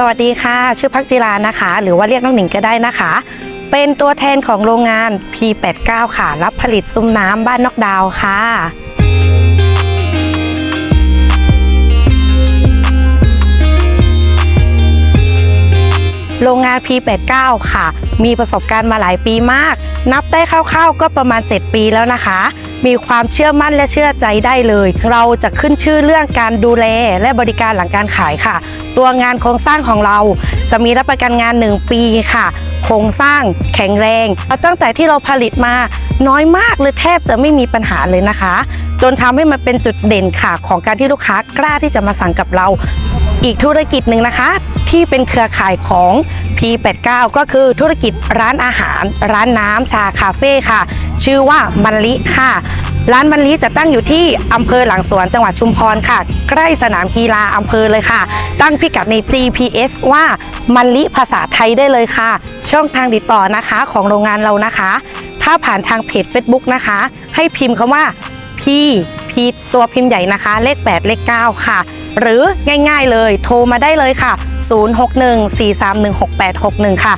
สวัสดีค่ะ ชื่อพักจิรานะคะ หรือว่าเรียกน้องหนิงก็ได้นะคะ เป็นตัวแทนของโรงงาน P89 ค่ะ รับผลิตซุ้มน้ำบ้านนอกดาวค่ะโรงงาน P89 ค่ะ มีประสบการณ์มาหลายปีมาก นับได้คร่าวๆก็ประมาณ 7 ปีแล้วนะคะ มีความเชื่อมั่นและเชื่อใจได้เลย เราจะขึ้นชื่อเรื่องการดูแลและบริการหลังการขายค่ะ ตัวงานโครงสร้างของเราจะมีรับประกันงาน 1 ปีค่ะ โครงสร้างแข็งแรง ตั้งแต่ที่เราผลิตมาน้อยมากเลยแทบจะไม่มีปัญหาเลยนะคะ จนทำให้มันเป็นจุดเด่นค่ะ ของการที่ลูกค้ากล้าที่จะมาสั่งกับเรา อีกธุรกิจหนึ่งนะคะ ที่เป็นเครือข่ายของ P89 ก็คือธุรกิจร้านอาหาร ร้านน้ำชาคาเฟ่ค่ะ ชื่อว่ามันลิค่ะ ร้านมันลิจะตั้งอยู่ที่อำเภอหลังสวนจังหวัดชุมพรค่ะ ใกล้สนามกีฬาอำเภอเลยค่ะ ตั้งพิกัดใน GPS ว่ามันลิภาษาไทยได้เลยค่ะ ช่องทางติดต่อนะคะของโรงงานเรานะคะ ถ้าผ่านทางเพจ Facebook นะคะ ให้พิมพ์คำว่า P P ตัวพิมพ์ใหญ่นะคะ เลข 8 เลข 9 ค่ะ หรือง่ายๆเลยโทรมาได้เลยค่ะ 0614316861 ค่ะ